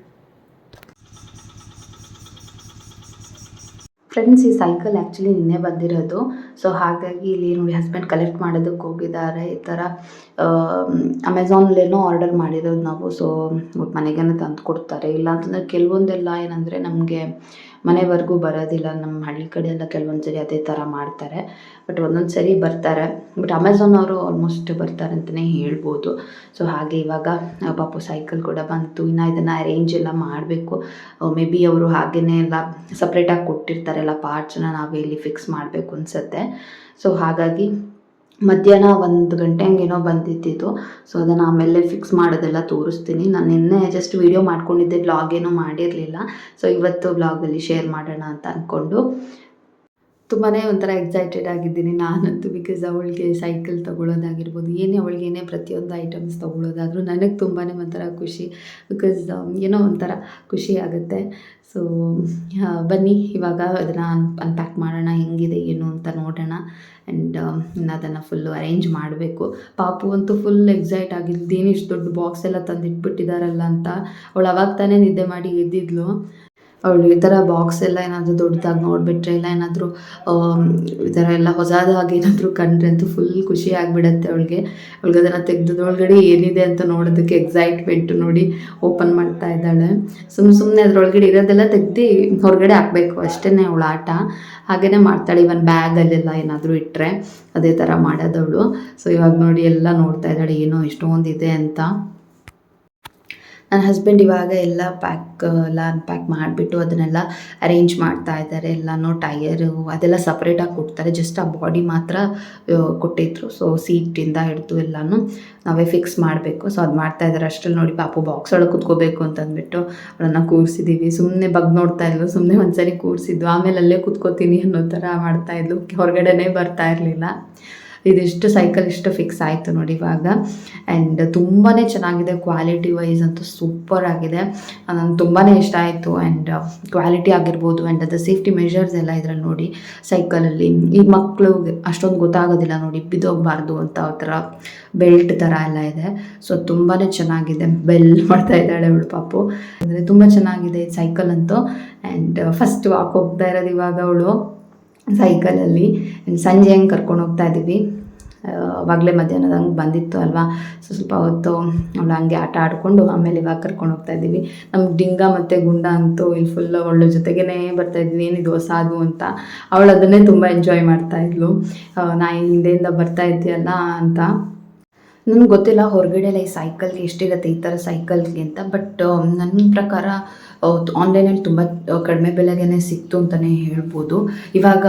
ಫ್ರೆಂಡ್ಸ್ ಈ ಸೈಕಲ್ ಆ್ಯಕ್ಚುಲಿ ನಿನ್ನೆ ಬಂದಿರೋದು. ಸೊ ಹಾಗಾಗಿ ಇಲ್ಲಿ ನೋಡಿ ಹಸ್ಬೆಂಡ್ ಕಲೆಕ್ಟ್ ಮಾಡೋದಕ್ಕೆ ಹೋಗಿದ್ದಾರೆ. ಈ ಥರ ಅಮೆಝಾನ್ಲೇನೋ ಆರ್ಡರ್ ಮಾಡಿರೋದು ನಾವು. ಸೊ ಮನೆಗೇನೆ ತಂದು ಕೊಡ್ತಾರೆ ಇಲ್ಲ ಅಂತಂದರೆ ಕೆಲವೊಂದೆಲ್ಲ ಏನಂದರೆ ನಮಗೆ ಮನೆವರೆಗೂ ಬರೋದಿಲ್ಲ, ನಮ್ಮ ಹಳ್ಳಿ ಕಡೆ ಎಲ್ಲ ಕೆಲವೊಂದು ಸರಿ ಅದೇ ಥರ ಮಾಡ್ತಾರೆ. ಬಟ್ ಒಂದೊಂದು ಸರಿ ಬರ್ತಾರೆ. ಬಟ್ ಅಮೆಝಾನ್ ಅವರು ಆಲ್ಮೋಸ್ಟ್ ಬರ್ತಾರೆ ಅಂತಲೇ ಹೇಳ್ಬೋದು. ಸೊ ಹಾಗೆ ಇವಾಗ ಪಾಪು ಸೈಕಲ್ ಕೂಡ ಬಂತು. ಇನ್ನು ಇದನ್ನು ಅರೇಂಜ್ ಎಲ್ಲ ಮಾಡಬೇಕು. ಮೇ ಬಿ ಅವರು ಹಾಗೇ ಎಲ್ಲ ಸಪ್ರೇಟಾಗಿ ಕೊಟ್ಟಿರ್ತಾರೆ ಎಲ್ಲ ಪಾರ್ಟ್ಸನ್ನ ನಾವೇ ಇಲ್ಲಿ ಫಿಕ್ಸ್ ಮಾಡಬೇಕು ಅನಿಸುತ್ತೆ. ಸೊ ಹಾಗಾಗಿ ಮಧ್ಯಾಹ್ನ ಒಂದು ಗಂಟೆ ಹಂಗೇನೋ ಬಂದಿದ್ದಿದ್ದು ಸೊ ಅದನ್ನು ಆಮೇಲೆ ಫಿಕ್ಸ್ ಮಾಡೋದೆಲ್ಲ ತೋರಿಸ್ತೀನಿ. ನಾನು ನಿನ್ನೆ ಜಸ್ಟ್ ವೀಡಿಯೋ ಮಾಡ್ಕೊಂಡಿದ್ದೆ ಬ್ಲಾಗ್ ಏನೂ ಮಾಡಿರಲಿಲ್ಲ. ಸೊ ಇವತ್ತು ಬ್ಲಾಗಲ್ಲಿ ಶೇರ್ ಮಾಡೋಣ ಅಂತ ಅಂದ್ಕೊಂಡು ತುಂಬಾ ಒಂಥರ ಎಕ್ಸೈಟೆಡ್ ಆಗಿದ್ದೀನಿ ನಾನಂತೂ ಬಿಕಾಸ್ ಅವಳಿಗೆ ಸೈಕಲ್ ತೊಗೊಳೋದಾಗಿರ್ಬೋದು, ಏನೇ ಅವಳಿಗೇನೇ ಪ್ರತಿಯೊಂದು ಐಟಮ್ಸ್ ತೊಗೊಳೋದಾದರೂ ನನಗೆ ತುಂಬಾ ಒಂಥರ ಖುಷಿ ಬಿಕಾಸ್ ಏನೋ ಒಂಥರ ಖುಷಿ ಆಗುತ್ತೆ. ಸೊ ಬನ್ನಿ ಇವಾಗ ಅದನ್ನು ಅನ್ಪ್ಯಾಕ್ ಮಾಡೋಣ, ಹೆಂಗಿದೆ, ಏನು ಅಂತ ನೋಡೋಣ. ಆ್ಯಂಡ್ ಇನ್ನು ಅದನ್ನು ಫುಲ್ಲು ಅರೇಂಜ್ ಮಾಡಬೇಕು. ಪಾಪು ಅಂತೂ ಫುಲ್ ಎಕ್ಸೈಟ್ ಆಗಿದ್ದು ಏನು ಇಷ್ಟು ದೊಡ್ಡ ಬಾಕ್ಸ್ ಎಲ್ಲ ತಂದಿಟ್ಬಿಟ್ಟಿದ್ದಾರಲ್ಲ ಅಂತ ಅವಳು ಅವಾಗ ತಾನೇ ನಿದ್ದೆ ಮಾಡಿ ಎದ್ದಿದ್ಲು. ಅವಳು ಈ ಥರ ಬಾಕ್ಸ್ ಎಲ್ಲ ಏನಾದರೂ ದೊಡ್ಡದಾಗಿ ನೋಡಿಬಿಟ್ರೆ ಇಲ್ಲ ಏನಾದರೂ ಈ ಥರ ಎಲ್ಲ ಹೊಸದಾಗಿ ಏನಾದರೂ ಕಂಡ್ರೆ ಅಂತೂ ಫುಲ್ ಖುಷಿ ಆಗಿಬಿಡತ್ತೆ ಅವಳಿಗೆ. ಅವಳಿಗೆ ಅದನ್ನು ತೆಗೆದೊಳಗಡೆ ಏನಿದೆ ಅಂತ ನೋಡೋದಕ್ಕೆ ಎಕ್ಸೈಟ್ಮೆಂಟ್ ನೋಡಿ ಓಪನ್ ಮಾಡ್ತಾ ಇದ್ದಾಳೆ. ಸುಮ್ಮನೆ ಸುಮ್ಮನೆ ಅದ್ರೊಳಗಡೆ ಇರೋದೆಲ್ಲ ತೆಗ್ದು ಹೊರಗಡೆ ಹಾಕಬೇಕು ಅಷ್ಟೇ ಅವಳ ಆಟ. ಹಾಗೇ ಮಾಡ್ತಾಳೆ ಇವನ್ ಬ್ಯಾಗಲ್ಲೆಲ್ಲ ಏನಾದರೂ ಇಟ್ಟರೆ ಅದೇ ಥರ ಮಾಡೋದವಳು. ಸೊ ಇವಾಗ ನೋಡಿ ಎಲ್ಲ ನೋಡ್ತಾ ಇದ್ದಾಳೆ, ಏನೋ ಇಷ್ಟೊಂದಿದೆ ಅಂತ. ನನ್ನ ಹಸ್ಬೆಂಡ್ ಇವಾಗ ಎಲ್ಲ ಪ್ಯಾಕ್ ಎಲ್ಲ ಅನ್ಪ್ಯಾಕ್ ಮಾಡಿಬಿಟ್ಟು ಅದನ್ನೆಲ್ಲ ಅರೇಂಜ್ ಮಾಡ್ತಾ ಇದ್ದಾರೆ. ಎಲ್ಲನೂ ಟೈಯರು ಅದೆಲ್ಲ ಸಪ್ರೇಟಾಗಿ ಕೊಡ್ತಾರೆ. ಜಸ್ಟ್ ಆ ಬಾಡಿ ಮಾತ್ರ ಕೊಟ್ಟಿದ್ರು. ಸೊ ಸೀಟಿಂದ ಹಿಡಿದು ಎಲ್ಲನೂ ನಾವೇ ಫಿಕ್ಸ್ ಮಾಡಬೇಕು. ಸೊ ಅದು ಮಾಡ್ತಾ ಇದ್ದಾರೆ ಅಷ್ಟರಲ್ಲಿ ನೋಡಿ ಪಾಪು ಬಾಕ್ಸ್ ಒಳಗೆ ಕುತ್ಕೋಬೇಕು ಅಂತಂದ್ಬಿಟ್ಟು ಅವಳನ್ನು ಕೂರಿಸಿದ್ದೀವಿ ಸುಮ್ಮನೆ ಬಗ್ ನೋಡ್ತಾ ಇದ್ಲು. ಸುಮ್ಮನೆ ಒಂದ್ಸರಿ ಕೂರಿಸಿದ್ದು ಆಮೇಲೆ ಅಲ್ಲೇ ಕುತ್ಕೋತೀನಿ ಅನ್ನೋ ಥರ ಮಾಡ್ತಾಯಿದ್ಲು ಹೊರಗಡೆನೇ ಬರ್ತಾ ಇರಲಿಲ್ಲ. ಇದಿಷ್ಟು ಸೈಕಲ್ ಇಷ್ಟು ಫಿಕ್ಸ್ ಆಯಿತು ನೋಡಿ ಇವಾಗ. ಆ್ಯಂಡ್ ತುಂಬಾ ಚೆನ್ನಾಗಿದೆ ಕ್ವಾಲಿಟಿ ವೈಸ್ ಅಂತೂ ಸೂಪರ್ ಆಗಿದೆ. ನನಗೆ ತುಂಬಾ ಇಷ್ಟ ಆಯಿತು ಆ್ಯಂಡ್ ಕ್ವಾಲಿಟಿ ಆಗಿರ್ಬೋದು ಆ್ಯಂಡ್ ಅದು ಸೇಫ್ಟಿ ಮೆಷರ್ಸ್ ಎಲ್ಲ ಇದ್ರಲ್ಲಿ ನೋಡಿ ಸೈಕಲಲ್ಲಿ ಈ ಮಕ್ಕಳು ಅಷ್ಟೊಂದು ಗೊತ್ತಾಗೋದಿಲ್ಲ ನೋಡಿ, ಬಿದ್ದೋಗ್ಬಾರ್ದು ಅಂತ ಆ ಥರ ಬೆಲ್ಟ್ ಥರ ಎಲ್ಲ ಇದೆ. ಸೊ ತುಂಬಾ ಚೆನ್ನಾಗಿದೆ ಬೆಲ್ ಮಾಡ್ತಾ ಇದ್ದಾಳೆ ಅವಳು ಪಾಪು. ಅಂದರೆ ತುಂಬ ಚೆನ್ನಾಗಿದೆ ಸೈಕಲ್ ಅಂತೂ. ಆ್ಯಂಡ್ ಫಸ್ಟ್ ವಾಕ್ ಹೋಗ್ತಾ ಇರೋದು ಇವಾಗ ಅವಳು. ಸೈಕಲಲ್ಲಿ ಸಂಜೆ ಹಂಗೆ ಕರ್ಕೊಂಡು ಹೋಗ್ತಾ ಇದ್ದೀವಿ ಅವಾಗಲೇ ಮಧ್ಯಾಹ್ನದ ಹಂಗೆ ಬಂದಿತ್ತು ಅಲ್ವಾ? ಸೊ ಸ್ವಲ್ಪ ಹೊತ್ತು ಅವಳು ಹಂಗೆ ಆಟ ಆಡಿಕೊಂಡು ಆಮೇಲೆ ಇವಾಗ ಕರ್ಕೊಂಡು ಹೋಗ್ತಾ ಇದ್ದೀವಿ ನಮ್ಗೆ ಡಿಂಗ ಮತ್ತು ಗುಂಡ ಅಂತೂ ಇಲ್ಲಿ ಫುಲ್ ಅವಳ ಜೊತೆಗೇ ಬರ್ತಾ ಇದ್ವಿ. ಏನಿದು ಹೊಸಾದು ಅಂತ. ಅವಳು ಅದನ್ನೇ ತುಂಬ ಎಂಜಾಯ್ ಮಾಡ್ತಾ ಇದ್ಲು. ನಾ ಹಿಂದೆಯಿಂದ ಬರ್ತಾ ಇದ್ದೀಯಲ್ಲ ಅಂತ. ನನಗೆ ಗೊತ್ತಿಲ್ಲ ಹೊರಗಡೆ ಎಲ್ಲ ಈ ಸೈಕಲ್ಗೆ ಎಷ್ಟಿರುತ್ತೆ ಈ ಥರ ಸೈಕಲ್ಗೆ ಅಂತ. ಬಟ್ ನನ್ನ ಪ್ರಕಾರ ಆನ್ಲೈನಲ್ಲಿ ತುಂಬ ಕಡಿಮೆ ಬೆಲೆಗೇ ಸಿಕ್ತು ಅಂತಲೇ ಹೇಳ್ಬೋದು. ಇವಾಗ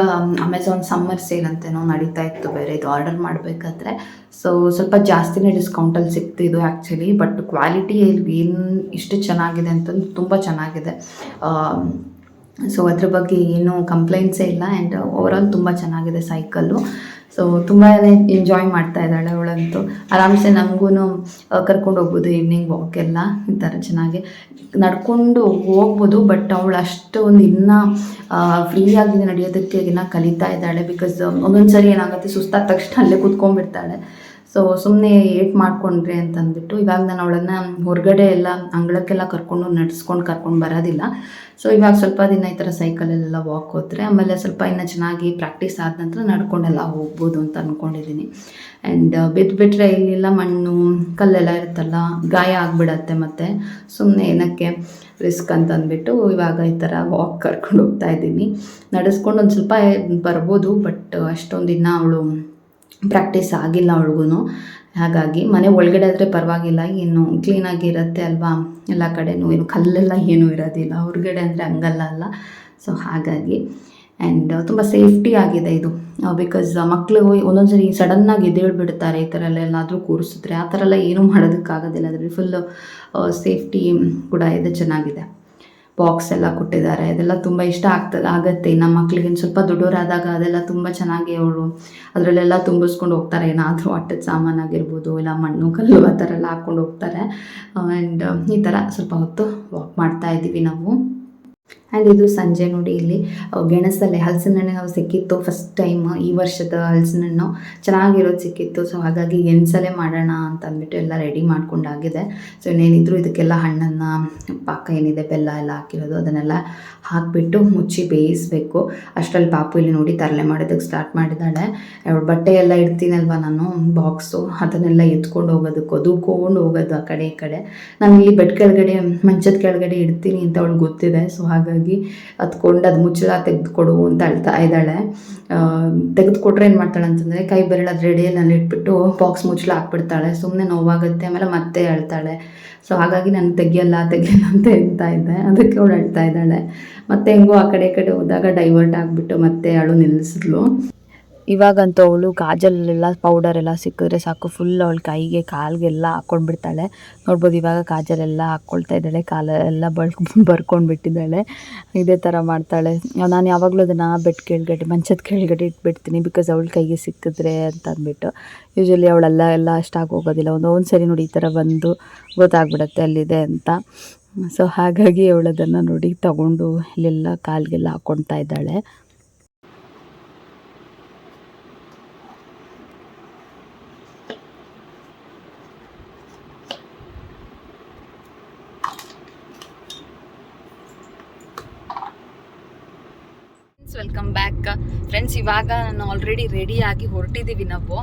ಅಮೆಝಾನ್ ಸಮ್ಮರ್ ಸೇಲ್ ಅಂತೇನೋ ನಡೀತಾ ಇತ್ತು ಬೇರೆ, ಇದು ಆರ್ಡರ್ ಮಾಡಬೇಕಾದ್ರೆ. ಸೊ ಸ್ವಲ್ಪ ಜಾಸ್ತಿನೇ ಡಿಸ್ಕೌಂಟಲ್ಲಿ ಇದು ಆ್ಯಕ್ಚುಲಿ ಬಟ್ ಕ್ವಾಲಿಟಿ ಏನು ಇಷ್ಟು ಚೆನ್ನಾಗಿದೆ ಅಂತಂದು ತುಂಬ ಚೆನ್ನಾಗಿದೆ. ಸೊ ಅದ್ರ ಬಗ್ಗೆ ಏನು ಕಂಪ್ಲೇಂಟ್ಸೇ ಇಲ್ಲ ಆ್ಯಂಡ್ ಓವರಾಲ್ ತುಂಬ ಚೆನ್ನಾಗಿದೆ ಸೈಕಲ್ಲು ಸೊ ತುಂಬಾ ಎಂಜಾಯ್ ಮಾಡ್ತಾ ಇದ್ದಾಳೆ ಅವಳಂತೂ. ಆರಾಮ್ಸೆ ನಮಗೂ ಕರ್ಕೊಂಡು ಹೋಗ್ಬೋದು ಈವ್ನಿಂಗ್ ವಾಕೆಲ್ಲ ಈ ಥರ ಚೆನ್ನಾಗಿ. ನಡ್ಕೊಂಡು ಹೋಗ್ಬೋದು ಬಟ್ ಅವಳು ಅಷ್ಟು ಒಂದು ಇನ್ನೂ ಫ್ರೀಯಾಗಿ ನಡೆಯೋದಕ್ಕೆ ಇನ್ನೂ ಕಲಿತಾ ಇದ್ದಾಳೆ ಬಿಕಾಸ್ ಒಂದೊಂದು ಸರಿ ಏನಾಗುತ್ತೆ, ಸುಸ್ತಾದ ತಕ್ಷಣ ಅಲ್ಲೇ ಕೂತ್ಕೊಂಡ್ಬಿಡ್ತಾಳೆ. ಸೊ ಸುಮ್ಮನೆ ಏಟ್ ಮಾಡ್ಕೊಂಡ್ರಿ ಅಂತಂದ್ಬಿಟ್ಟು ಇವಾಗ ನಾನು ಅವಳನ್ನು ಹೊರಗಡೆ ಎಲ್ಲ ಅಂಗಳಕ್ಕೆಲ್ಲ ಕರ್ಕೊಂಡು ನಡೆಸ್ಕೊಂಡು ಕರ್ಕೊಂಡು ಬರೋದಿಲ್ಲ. ಸೊ ಇವಾಗ ಸ್ವಲ್ಪ ದಿನ ಈ ಥರ ಸೈಕಲಲ್ಲೆಲ್ಲ ವಾಕ್ ಹೋದರೆ ಆಮೇಲೆ ಸ್ವಲ್ಪ ಇನ್ನು ಚೆನ್ನಾಗಿ ಪ್ರಾಕ್ಟೀಸ್ ಆದ ನಂತರ ನಡ್ಕೊಂಡೆಲ್ಲ ಹೋಗ್ಬೋದು ಅಂತ ಅಂದ್ಕೊಂಡಿದ್ದೀನಿ ಆ್ಯಂಡ್ ಬಿದ್ದುಬಿಟ್ರೆ ಇಲ್ಲೆಲ್ಲ ಮಣ್ಣು, ಕಲ್ಲೆಲ್ಲ ಇರುತ್ತಲ್ಲ, ಗಾಯ ಆಗಿಬಿಡತ್ತೆ ಮತ್ತು. ಸುಮ್ಮನೆ ಏನಕ್ಕೆ ರಿಸ್ಕ್ ಅಂತ ಅಂದ್ಬಿಟ್ಟು ಇವಾಗ ಈ ಥರ ವಾಕ್ ಕರ್ಕೊಂಡು ಹೋಗ್ತಾ ಇದ್ದೀನಿ. ನಡೆಸ್ಕೊಂಡು ಒಂದು ಸ್ವಲ್ಪ ಬರ್ಬೋದು ಬಟ್ ಅಷ್ಟೊಂದು ದಿನ ಅವಳು ಪ್ರಾಕ್ಟೀಸ್ ಆಗಿಲ್ಲ ಅವಳಿಗೂ ಹಾಗಾಗಿ ಮನೆ ಒಳಗಡೆ ಆದರೆ ಪರವಾಗಿಲ್ಲ, ಏನು ಕ್ಲೀನಾಗಿ ಇರುತ್ತೆ ಅಲ್ವಾ? ಎಲ್ಲ ಕಡೆನೂ ಏನು ಕಲ್ಲೆಲ್ಲ ಏನೂ ಇರೋದಿಲ್ಲ. ಹೊರಗಡೆ ಅಂದರೆ ಹಂಗಲ್ಲ ಅಲ್ಲ. ಸೊ ಹಾಗಾಗಿ ಆ್ಯಂಡ್ ತುಂಬ ಸೇಫ್ಟಿ ಆಗಿದೆ ಇದು. ಬಿಕಾಸ್ ಮಕ್ಕಳು ಒಂದೊಂದು ಸರಿ ಸಡನ್ನಾಗಿ ಎದ್ದೇಳ್ಬಿಡ್ತಾರೆ ಈ ಥರ ಎಲ್ಲ ಎಲ್ಲಾದರೂ ಕೂರಿಸಿದ್ರೆ, ಆ ಥರ ಎಲ್ಲ ಏನೂ ಮಾಡೋದಕ್ಕಾಗೋದಿಲ್ಲ. ಅದರಲ್ಲಿ ಫುಲ್ಲು ಸೇಫ್ಟಿ ಕೂಡ ಇದೆ, ಚೆನ್ನಾಗಿದೆ. ಬಾಕ್ಸ್ ಎಲ್ಲ ಕೊಟ್ಟಿದ್ದಾರೆ. ಅದೆಲ್ಲ ತುಂಬ ಇಷ್ಟ ಆಗ್ತದೆ ಆಗತ್ತೆ. ನಮ್ಮ ಮಕ್ಕಳಿಗೆ ಸ್ವಲ್ಪ ದೊಡ್ಡವರಾದಾಗ ಅದೆಲ್ಲ ತುಂಬ ಚೆನ್ನಾಗಿ ಅವಳು ಅದರಲ್ಲೆಲ್ಲ ತುಂಬಿಸ್ಕೊಂಡು ಹೋಗ್ತಾರೆ. ಏನಾದರೂ ಸಾಮಾನು ಆಗಿರ್ಬೋದು, ಇಲ್ಲ ಮಣ್ಣು ಕಲ್ಲು ಆ ಥರ ಎಲ್ಲ ಹಾಕ್ಕೊಂಡು ಹೋಗ್ತಾರೆ. ಆ್ಯಂಡ್ ಈ ಥರ ಸ್ವಲ್ಪ ಹೊತ್ತು ವಾಕ್ ಮಾಡ್ತಾ ಇದ್ದೀವಿ ನಾವು. ಆ್ಯಂಡ್ ಇದು ಸಂಜೆ ನೋಡಿ ಇಲ್ಲಿ ಗೆಣಸಲ್ಲೇ ಹಲಸಿನ ಹಣ್ಣು ನಾವು ಸಿಕ್ಕಿತ್ತು ಫಸ್ಟ್ ಟೈಮ್ ಈ ವರ್ಷದ ಹಲಸಿನ ಹಣ್ಣು ಚೆನ್ನಾಗಿರೋದು ಸಿಕ್ಕಿತ್ತು ಸೊ ಹಾಗಾಗಿ ಗೆಣಸಲ್ಲೇ ಮಾಡೋಣ ಅಂತ ಅಂದ್ಬಿಟ್ಟು ಎಲ್ಲ ರೆಡಿ ಮಾಡ್ಕೊಂಡಾಗಿದೆ. ಸೊ ಇನ್ನೇನಿದ್ರು ಇದಕ್ಕೆಲ್ಲ ಹಣ್ಣನ್ನು, ಪಾಕ ಏನಿದೆ, ಬೆಲ್ಲ ಎಲ್ಲ ಹಾಕಿರೋದು, ಅದನ್ನೆಲ್ಲ ಹಾಕಿಬಿಟ್ಟು ಮುಚ್ಚಿ ಬೇಯಿಸಬೇಕು. ಅಷ್ಟರಲ್ಲಿ ಪಾಪು ಇಲ್ಲಿ ನೋಡಿ ತರಲೆ ಮಾಡೋದಕ್ಕೆ ಸ್ಟಾರ್ಟ್ ಮಾಡಿದ್ದಾಳೆ. ಬಟ್ಟೆ ಎಲ್ಲ ಇಡ್ತೀನಲ್ವ ನಾನು ಬಾಕ್ಸು ಅದನ್ನೆಲ್ಲ ಎತ್ಕೊಂಡು ಹೋಗೋದಕ್ಕೆ, ಒದುಕೊಂಡು ಹೋಗೋದು ಆ ಕಡೆ ಈ ಕಡೆ. ನಾನು ಇಲ್ಲಿ ಬೆಡ್ ಕೆಳಗಡೆ, ಮಂಚದ ಕೆಳಗಡೆ ಇಡ್ತೀನಿ ಅಂತ ಅವಳು ಗೊತ್ತಿದೆ ಸೊ ಹಾಗಾಗಿ ಹತ್ಕೊಂಡು ಅದು ಮುಚ್ಚಳ ತೆಗೆದುಕೊಡು ಅಂತ ಅಳ್ತಾ ಇದ್ದಾಳೆ. ತೆಗೆದುಕೊಟ್ರೆ ಏನು ಮಾಡ್ತಾಳೆ ಅಂತಂದರೆ ಕೈ ಬೆರಳದ ರೆಡಿಯಲ್ಲಿ ಇಟ್ಬಿಟ್ಟು ಬಾಕ್ಸ್ ಮುಚ್ಚಳ ಹಾಕ್ಬಿಡ್ತಾಳೆ. ಸುಮ್ಮನೆ ನೋವಾಗುತ್ತೆ, ಆಮೇಲೆ ಮತ್ತೆ ಅಳ್ತಾಳೆ ಸೊ ಹಾಗಾಗಿ ನಾನು ತೆಗಿಯಲ್ಲ ತೆಗಿಯಲ್ಲ ಅಂತ ಹೇಳ್ತಾ ಇದ್ದೆ. ಅದಕ್ಕೆ ಅವಳು ಅಳ್ತಾ ಇದ್ದಾಳೆ. ಮತ್ತೆ ಹೆಂಗೋ ಆ ಕಡೆ ಕಡೆ ಹೋದಾಗ ಡೈವರ್ಟ್ ಆಗಿಬಿಟ್ಟು ಮತ್ತೆ ಅಳು ನಿಲ್ಲಿಸಿದ್ಲು ಇವಾಗಂತೂ ಅವಳು ಕಾಜಲ್ಲೆಲ್ಲ ಪೌಡರ್ ಎಲ್ಲ ಸಿಕ್ಕಿದ್ರೆ ಸಾಕು. ಫುಲ್ ಅವಳ ಕೈಗೆ, ಕಾಲಿಗೆಲ್ಲ ಹಾಕ್ಕೊಂಡ್ಬಿಡ್ತಾಳೆ. ನೋಡ್ಬೋದು ಇವಾಗ ಕಾಜಲೆಲ್ಲ ಹಾಕ್ಕೊಳ್ತಾ ಇದ್ದಾಳೆ. ಕಾಲೆಲ್ಲ ಬಳ್ಕ್ ಬರ್ಕೊಂಡು ಬಿಟ್ಟಿದ್ದಾಳೆ ಇದೇ ಥರ ಮಾಡ್ತಾಳೆ. ನಾನು ಯಾವಾಗಲೂ ಅದನ್ನು ಬೆಡ್ ಕೆಳಗಡೆ, ಮಂಚದ ಕೆಳಗಡೆ ಇಟ್ಬಿಡ್ತೀನಿ ಬಿಕಾಸ್ ಅವಳ ಕೈಗೆ ಸಿಕ್ಕಿದ್ರೆ ಅಂತ ಅಂದ್ಬಿಟ್ಟು. ಯೂಶ್ವಲಿ ಅವಳೆಲ್ಲ, ಎಲ್ಲ ಅಷ್ಟಾಗಿ ಹೋಗೋದಿಲ್ಲ. ಒಂದು ಒಂದು ಸರಿ ನೋಡಿ ಈ ಥರ ಬಂದು ಗೊತ್ತಾಗ್ಬಿಡುತ್ತೆ ಅಲ್ಲಿದೆ ಅಂತ. ಸೊ ಹಾಗಾಗಿ ಅವಳದನ್ನು ನೋಡಿ ತಗೊಂಡು ಇಲ್ಲೆಲ್ಲ ಕಾಲಿಗೆಲ್ಲ ಹಾಕ್ಕೊಳ್ತಾ ಇದ್ದಾಳೆ. ವೆಲ್ಕಮ್ ಬ್ಯಾಕ್ ಫ್ರೆಂಡ್ಸ್ ಇವಾಗ ನಾನು ಆಲ್ರೆಡಿ ರೆಡಿ ಆಗಿ ಹೊರಟಿದ್ದೀವಿ ನಾವು.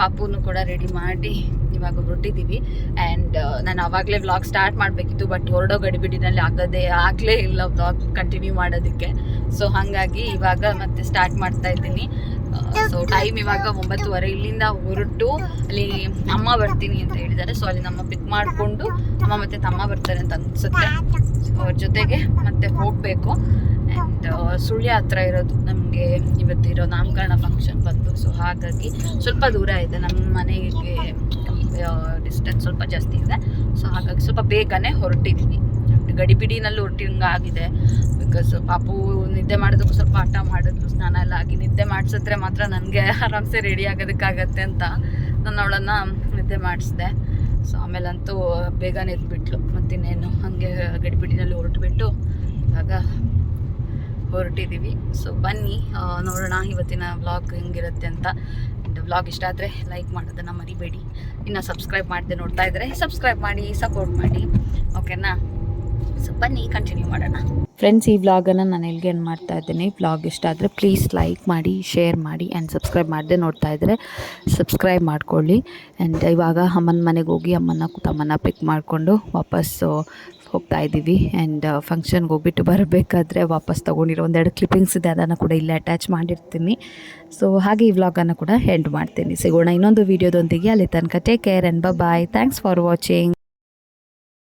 ಪಾಪುನು ಕೂಡ ರೆಡಿ ಮಾಡಿ ಇವಾಗ ಹೊರಟಿದ್ದೀವಿ. ಆ್ಯಂಡ್ ನಾನು ಆವಾಗಲೇ ವ್ಲಾಗ್ ಸ್ಟಾರ್ಟ್ ಮಾಡಬೇಕಿತ್ತು ಬಟ್ ಹೊರಡೋ ಗಡಿಬಿಡಿನಲ್ಲಿ ಆಗೋದೇ, ಆಗಲೇ ಇಲ್ಲ ವ್ಲಾಗ್ ಕಂಟಿನ್ಯೂ ಮಾಡೋದಕ್ಕೆ. ಸೊ ಹಾಗಾಗಿ ಇವಾಗ ಮತ್ತೆ ಸ್ಟಾರ್ಟ್ ಮಾಡ್ತಾ ಇದ್ದೀನಿ. ಸೊ ಟೈಮ್ ಇವಾಗ ಒಂಬತ್ತುವರೆ, ಇಲ್ಲಿಂದ ಹೊರಟು ಅಲ್ಲಿ ಅಮ್ಮ ಬರ್ತೀನಿ ಅಂತ ಹೇಳಿದ್ದಾರೆ. ಸೊ ಅಲ್ಲಿ ನಮ್ಮ ಪಿಕ್ ಮಾಡಿಕೊಂಡು ಅಮ್ಮ ಮತ್ತೆ ತಮ್ಮ ಬರ್ತಾರೆ ಅಂತ ಅನ್ಸುತ್ತೆ. ಅವ್ರ ಜೊತೆಗೆ ಮತ್ತೆ ಹೋಗಬೇಕು. ಆ್ಯಂಡ್ ಸುಳ್ಯ ಹತ್ರ ಇರೋದು ನಮಗೆ ಇವತ್ತಿರೋ ನಾಮಕರಣ ಫಂಕ್ಷನ್ ಬಂತು. ಸೊ ಹಾಗಾಗಿ ಸ್ವಲ್ಪ ದೂರ ಇದೆ. ನಮ್ಮ ಮನೆಗೆ ಡಿಸ್ಟೆನ್ಸ್ ಸ್ವಲ್ಪ ಜಾಸ್ತಿ ಇದೆ. ಸೊ ಹಾಗಾಗಿ ಸ್ವಲ್ಪ ಬೇಗನೆ ಹೊರಟಿದ್ದೀನಿ ಗಡಿಬಿಡಿನಲ್ಲಿ ಹೊರಟಿಂಗೆ ಆಗಿದೆ ಬಿಕಾಸ್ ಪಾಪು ನಿದ್ದೆ ಮಾಡೋದಕ್ಕೂ ಸ್ವಲ್ಪ ಆಟ ಮಾಡಿದ್ರು ಸ್ನಾನ ಎಲ್ಲ ಆಗಿ ನಿದ್ದೆ ಮಾಡಿಸಿದ್ರೆ ಮಾತ್ರ ನನಗೆ ಆರಾಮ್ಸೆ ರೆಡಿ ಆಗೋದಕ್ಕಾಗತ್ತೆ ಅಂತ ನಾನು ಅವಳನ್ನು ನಿದ್ದೆ ಮಾಡಿಸಿದೆ. ಸೊ ಆಮೇಲಂತೂ ಬೇಗನೆ ಎದ್ಬಿಟ್ಲು. ಮತ್ತಿನ್ನೇನು, ಹಾಗೆ ಗಡಿಬಿಡಿನಲ್ಲಿ ಹೊರಟುಬಿಟ್ಟು ಇವಾಗ ಹೊರಟಿದ್ದೀವಿ. ಸೊ ಬನ್ನಿ ನೋಡೋಣ ಇವತ್ತಿನ ವ್ಲಾಗ್ ಹೆಂಗಿರುತ್ತೆ ಅಂತ. ವ್ಲಾಗ್ ಇಷ್ಟ ಆದರೆ ಲೈಕ್ ಮಾಡೋದನ್ನು ಮರಿಬೇಡಿ. ಇನ್ನು ಸಬ್ಸ್ಕ್ರೈಬ್ ಮಾಡದೆ ನೋಡ್ತಾ ಇದ್ದರೆ ಸಬ್ಸ್ಕ್ರೈಬ್ ಮಾಡಿ ಸಪೋರ್ಟ್ ಮಾಡಿ. ಓಕೆನಾ ಸೊ ಬನ್ನಿ ಕಂಟಿನ್ಯೂ ಮಾಡೋಣ. ಫ್ರೆಂಡ್ಸ್ ಈ ವ್ಲಾಗನ್ನು ನಾನು ಎಲ್ಲಿಗೆ ಏನು ಮಾಡ್ತಾ ಇದ್ದೀನಿ. ವ್ಲಾಗ್ ಇಷ್ಟ ಆದರೆ ಪ್ಲೀಸ್ ಲೈಕ್ ಮಾಡಿ ಶೇರ್ ಮಾಡಿ ಆ್ಯಂಡ್ ಸಬ್ಸ್ಕ್ರೈಬ್ ಮಾಡದೆ ನೋಡ್ತಾ ಇದ್ದರೆ ಸಬ್ಸ್ಕ್ರೈಬ್ ಮಾಡ್ಕೊಳ್ಳಿ. ಆ್ಯಂಡ್ ಇವಾಗ ಅಮ್ಮನ ಮನೆಗೆ ಹೋಗಿ ಅಮ್ಮನ ತಮ್ಮನ ಪಿಕ್ ಮಾಡಿಕೊಂಡು ವಾಪಸ್ಸು ಹೋಗ್ತಾ ಇದ್ದೀವಿ ಆ್ಯಂಡ್ ಫಂಕ್ಷನ್ಗೆ ಹೋಗ್ಬಿಟ್ಟು ಬರಬೇಕಾದ್ರೆ ವಾಪಸ್ ತೊಗೊಂಡಿರೋ ಒಂದೆರಡು ಕ್ಲಿಪ್ಪಿಂಗ್ಸ್ ಇದೆ, ಅದನ್ನು ಕೂಡ ಇಲ್ಲೇ ಅಟ್ಯಾಚ್ ಮಾಡಿರ್ತೀನಿ. ಸೊ ಹಾಗೆ ಈ ವ್ಲಾಗನ್ನು ಕೂಡ ಎಂಡ್ ಮಾಡ್ತೀನಿ. ಸಿಗೋಣ ಇನ್ನೊಂದು ವೀಡಿಯೋದೊಂದಿಗೆ ಅಲ್ಲಿ ತನಕ take care and bye thanks for watching